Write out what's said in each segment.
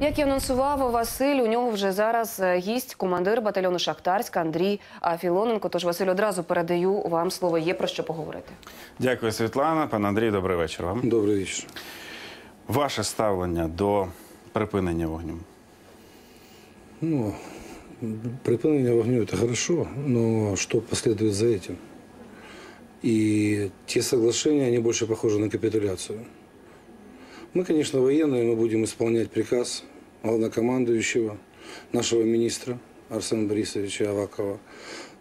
Як і анонсував Василь, у нього вже зараз е, гість командир батальйону Шахтарська Андрій а, Філоненко. Тож Василь, одразу передаю вам слово. Є про що поговорити. Дякую, Світлана. Пан Андрій, добрий вечір вам. Добрый вечер. Ваше ставлення до припинення вогню. Ну, припинение вогню – это хорошо, но что последует за этим? И те соглашения, они больше похожи на капитуляцию. Мы, конечно, военные, мы будем исполнять приказ главнокомандующего, нашего министра Арсена Борисовича Авакова.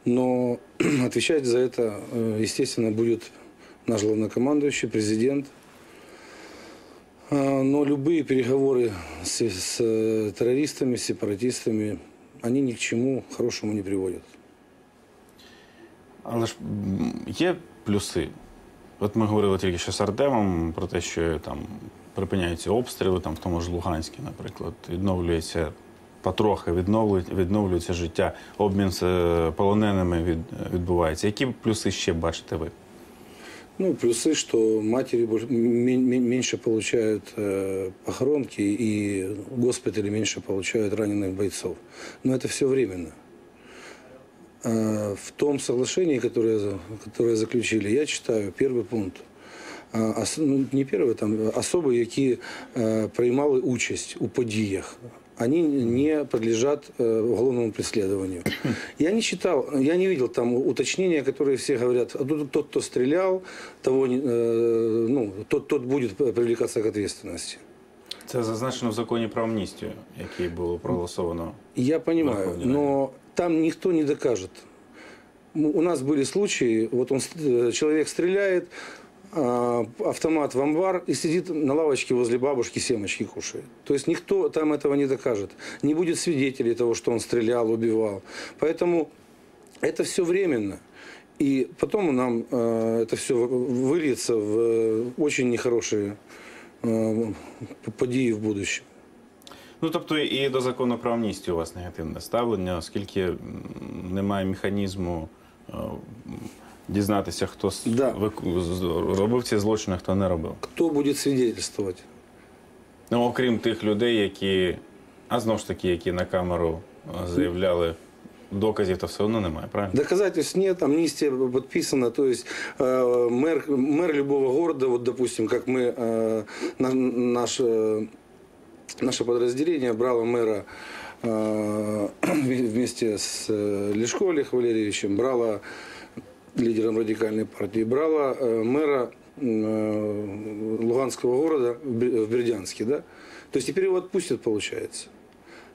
Но отвечать за это, э, естественно, будет наш главнокомандующий, президент. А, Но любые переговоры с, с э, террористами, с сепаратистами, они ни к чему хорошему не приводят. Але ж є плюси. От ми говорили тільки що з Артемом про те, що там припиняються обстріли, там в тому ж Луганській, наприклад, відновлюється потрохи, відновлюється, відновлюється життя, обмін з е, полоненими від, відбувається. Які плюси ще бачите ви? Ну, плюсы, что матери больше- мен- мен- меньше получают э, похоронки и госпитали меньше получают раненых бойцов. Но это все временно. Э, в том соглашении, которое, за- которое заключили, я читаю первый пункт. А, ос- ну, не первый, там особи, які е, приймали участь у подіях, они не подлежат э, уголовному преследованию. Я не читал, я не видел там уточнения, которые все говорят, «А тот, тот, кто стрелял, того, не- э, ну, тот, тот будет привлекаться к ответственности. Це зазначено в законі про амністію, який було проголосовано. Я понимаю, Верховной но там никто не докажет. М, У нас были случаи, вот он, ст- э, человек стреляет, а, автомат в амбар и сидит на лавочке возле бабушки, семечки кушает. То есть никто там этого не докажет. Не будет свидетелей того, что он стрелял, убивал. Поэтому это все временно. И потом нам э, это все выльется в э, очень нехорошие э, події в будущем. Ну тобто і до закону про амністію у вас негативне ставлення, оскільки м, немає механізму е, м, дізнатися, хто с- Да. вик- з- робив ці злочини, хто не робив. Кто будет свидетельствовать? Ну, окрім тих людей, які, а знову ж таки, які на камеру е, заявляли, доказів, то все одно немає, правильно? Доказательств нет, амнистия подписана, то есть э, мэр, мэр любого города, вот допустим, как мы, э, на- наш, э, наше подразделение брало мэра э, вместе с э, Лешко Олег Валерьевичем, брало лидером радикальной партии, брала э, мэра э, Луганского города в Бер- в Бердянске, да? То есть теперь его отпустят, получается.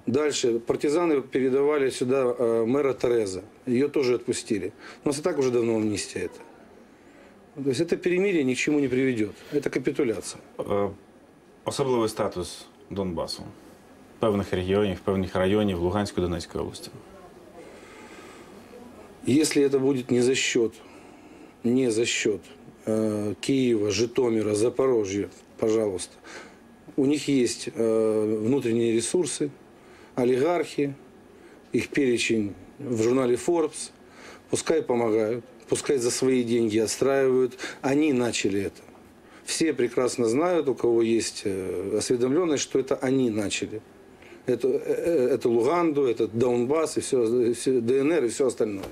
Дальше партизаны передавали сюда э, мэра Тереза. Ее тоже отпустили. У нас и так уже давно амнистия это. То есть это перемирие ни к чему не приведет. Это капитуляция. Е, Особливий статус Донбасу, певних регіонів, певних районів Луганської Донецької області. Если это будет не за счет, не за счет э, Киева, Житомира, Запорожья, пожалуйста. У них есть э, внутренние ресурсы, олигархи, их перечень в журнале Forbes. Пускай помогают, пускай за свои деньги отстраивают. Они начали это. Все прекрасно знают, у кого есть э, осведомленность, что это они начали. Это, э, э, это Луганду, это Донбасс, и все, все, ДНР и все остальное.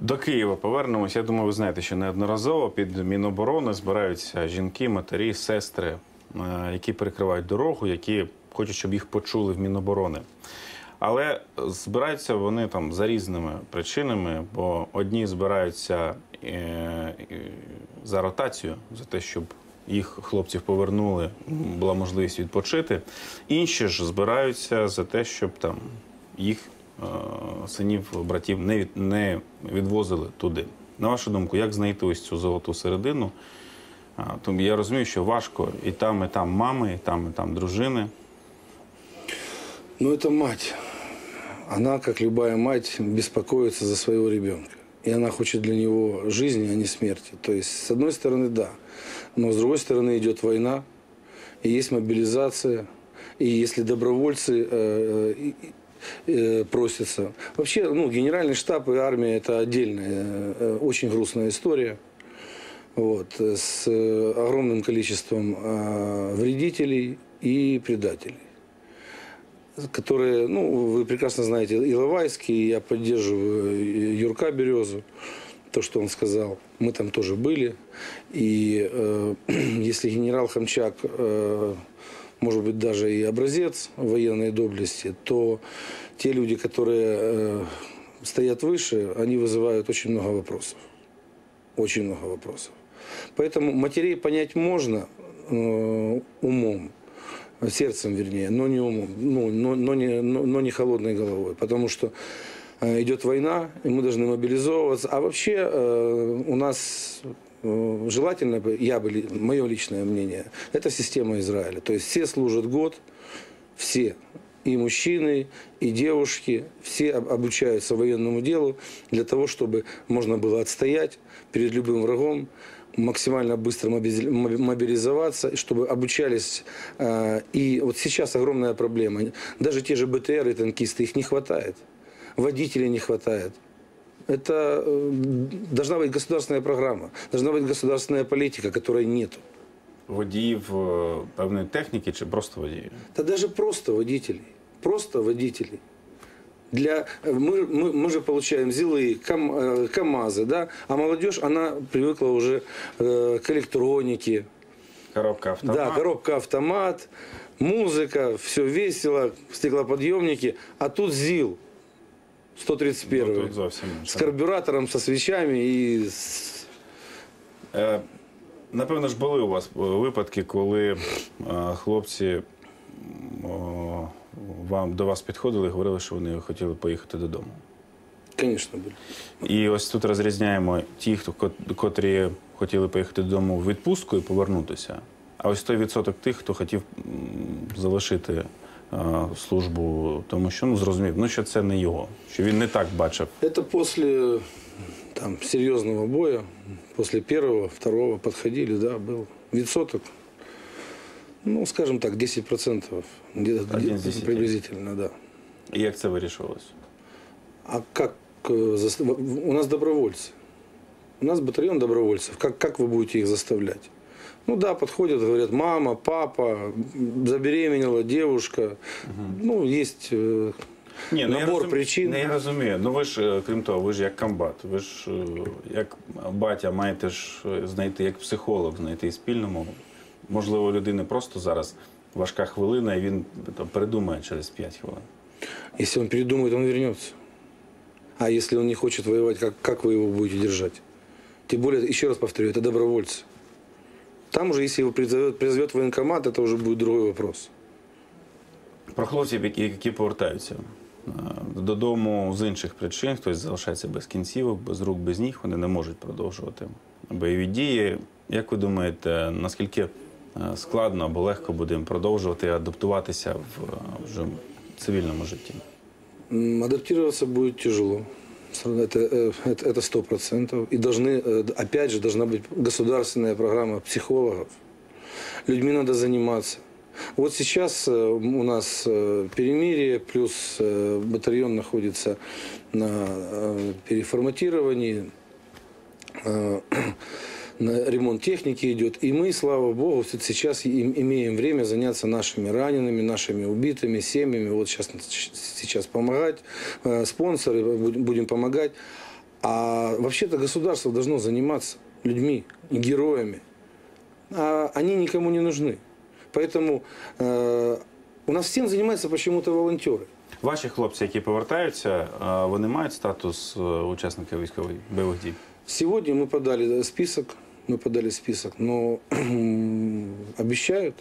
До Києва повернемось. Я думаю, ви знаєте, що неодноразово під Міноборони збираються жінки, матері, сестри, е, які перекривають дорогу, які хочуть, щоб їх почули в Міноборони. Але збираються вони там за різними причинами, бо одні збираються е, за ротацію, за те, щоб їх хлопців повернули, була можливість відпочити. Інші ж збираються за те, щоб там їх синів, братів не, від, не відвозили туди. На вашу думку, як знайти ось цю золоту середину? А, Тому я розумію, що важко і там, і там мами, і там, і там дружини. Но это мать. Она, как любая мать, беспокоится за своего ребенка. И она хочет для него жизни, а не смерти. То есть, с одной стороны, да. Но с другой стороны идет война, и есть мобилизация. И если добровольцы э, и- и- э, просятся. Вообще, ну, генеральный штаб и армия – это отдельная, э, очень грустная история. Вот, с э, огромным количеством э, вредителей и предателей. которые, ну, вы прекрасно знаете, Иловайский, я поддерживаю Юрка Березу, то, что он сказал. Мы там тоже были. И э, если генерал Хамчак, э, может быть, даже и образец военной доблести, то те люди, которые э, стоят выше, они вызывают очень много вопросов. Очень много вопросов. Поэтому матерей понять можно э, умом, сердцем, вернее, но не умом, ну, но, но, не, но, но не холодной головой. Потому что э, идет война, и мы должны мобилизовываться. А вообще э, у нас желательно бы, я бы, мое личное мнение, это система Израиля. То есть все служат год, все, и мужчины, и девушки, все об- обучаются военному делу для того, чтобы можно было отстоять перед любым врагом, максимально быстро мобилизоваться, чтобы обучались. э, И вот сейчас огромная проблема. Даже те же БТР и танкисты, их не хватает. Водителей не хватает. Это э, должна быть государственная программа, должна быть государственная политика, которой нету. Водіїв е, певної техніки чи просто водіїв? Да даже просто водителей. Просто водителей. Для, э, мы, мы, мы же получаем ЗИЛы, кам, э, КАМАЗы, да? а молодежь, она привыкла уже э, к электронике. Коробка автомат. Да, коробка автомат, музыка, все весело, стеклоподъемники. А тут ЗИЛ 131 Ну, інше. карбюратором, со свечами и с... Е, Напевно ж були у вас е, випадки, коли е, хлопці о, вам до вас підходили і говорили, що вони хотіли поїхати додому. Конечно, были. І ось тут розрізняємо ті, хто котрі хотіли поїхати додому в відпустку і повернутися. А ось той відсоток тих, хто хотів залишити службу, тому що ну зрозумів, ну що це не його, що він не так бачив. Это после там, серьезного боя, после первого, второго подходили, да, был відсоток, ну, скажем так, 10%, где-то Один из где- десяти. приблизительно, да. І як це вирішувалось? А как э, зас- в- в- у нас добровольцы, у нас батальон добровольцев, как, как вы будете их заставлять? Ну да, подходят, говорят, мама, папа, м, забеременела девушка. Ну, есть э, Ні, ну, я набор розум- причин. Не, я розумію. Ну ви ж, е, крім того, ви ж як комбат, ви ж е, як батя маєте ж е, знайти, як психолог, знайти спільну мову. Можливо, у людини просто зараз важка хвилина, і він там, передумає через 5 хвилин. Если он передумает, он вернется. А если он не хочет воевать, как, как вы его будете держать? Тем более, еще раз повторю, это добровольцы. Там уже, если его призовет, призовет военкомат, это уже будет другой вопрос. Про хлопців, які, які повертаються е, додому з інших причин, хтось залишається без кінцівок, без рук, без ніг, вони не можуть продовжувати бойові дії. Як ви думаєте, наскільки е, складно або легко буде їм продовжувати адаптуватися в е, вже цивільному житті? М, Адаптироваться будет тяжело. Это, э, это, это сто процентов. И должны, э, опять же, должна быть государственная программа психологов. Людьми надо заниматься. Вот сейчас э, у нас перемирие, плюс батальон находится на переформатировании Э, на ремонт техники идет. И мы, слава богу, вот сейчас им- имеем время заняться нашими ранеными, нашими убитыми, семьями. Вот сейчас, сейчас помогать, э, спонсоры будем- будем помогать. А вообще-то государство должно заниматься людьми, героями. А они никому не нужны. Поэтому э, у нас всем занимаются почему-то волонтеры. Ваші хлопці, які повертаються, е, вони мають статус е, учасника військових бойових дій? Сегодня мы подали список, мы подали список, но обещают.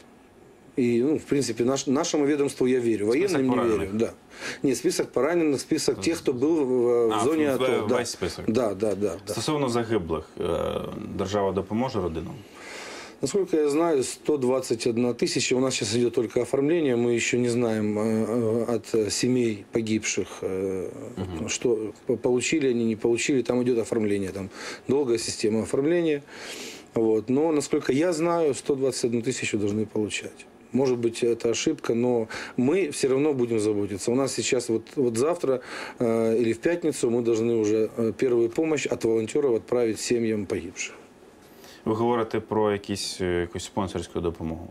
И, ну, в принципе, наш, нашему ведомству я верю. Военным не верю. Да. Нет, список пораненых, список тех, кто был в, в А, зоне в- АТО. да. весь список. Да, да, да, да. Стосовно загиблих, держава допоможе родинам? Насколько я знаю, 121 тысяча. У нас сейчас идет только оформление. Мы еще не знаем э, э, от семей погибших, э, что по- получили они, не получили. Там идет оформление. Там долгая система оформления. Вот. Но, насколько я знаю, 121 тысячу должны получать. Может быть, это ошибка, но мы все равно будем заботиться. У нас сейчас вот, вот завтра э, или в пятницу мы должны уже первую помощь от волонтеров отправить семьям погибших. Ви говорите про якісь, е, якусь спонсорську допомогу.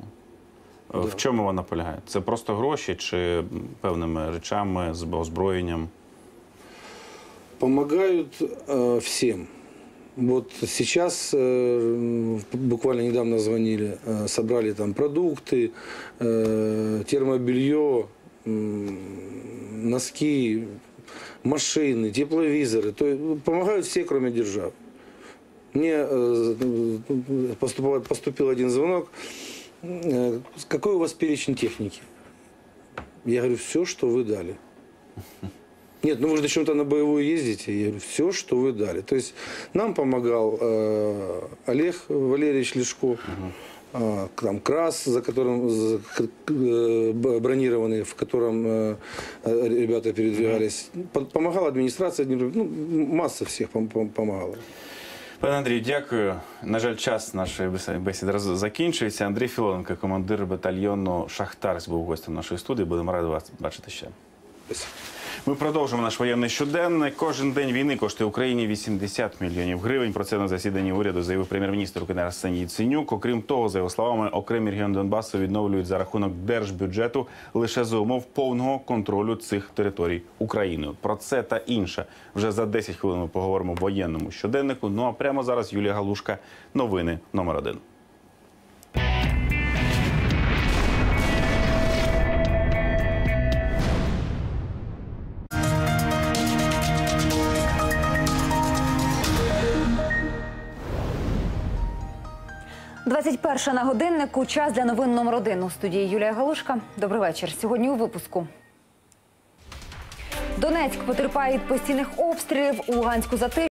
В чому вона полягає? Це просто гроші чи м, певними речами, з озброєнням? Помогают э, всем. Вот сейчас э, буквально недавно звонили, э, собрали там продукты, э, термобелье, м, носки, машины, тепловизоры. То есть ну, помогают все, кроме держав. Мне э, поступил, поступил один звонок. Э, Какой у вас перечень техники? Я говорю, все, что вы дали. Нет, ну вы же зачем-то на боевую ездите. Я говорю, все, что вы дали. То есть нам помогал э, Олег Валерьевич Лешко, э, там КРАС, за которым за- э, бронированный, в котором э, ребята передвигались. По- Помогала администрация, админ- ну, масса всех пом- пом- помогала. Пане Андрію, дякую. На жаль, час нашої бесіди- бесіди роз- закінчується. Андрій Філоненко, командир батальйону Шахтарськ, був гостем нашої студії. Будемо раді вас бачити ще. Ми продовжимо наш воєнний щоденник. Кожен день війни коштує Україні 80 мільйонів гривень. Про це на засіданні уряду заявив прем'єр-міністр України Арсеній Яценюк. Окрім того, за його словами, окремі регіони Донбасу відновлюють за рахунок держбюджету лише за умов повного контролю цих територій Україною. Про це та інше вже за 10 хвилин ми поговоримо в воєнному щоденнику. Ну а прямо зараз Юлія Галушка. Новини номер один. – 21 на годиннику. Час для новин номер один у студії Юлія Галушка. Добрий вечір. Сьогодні у випуску. Донецьк потерпає від постійних обстрілів у Луганську затиші.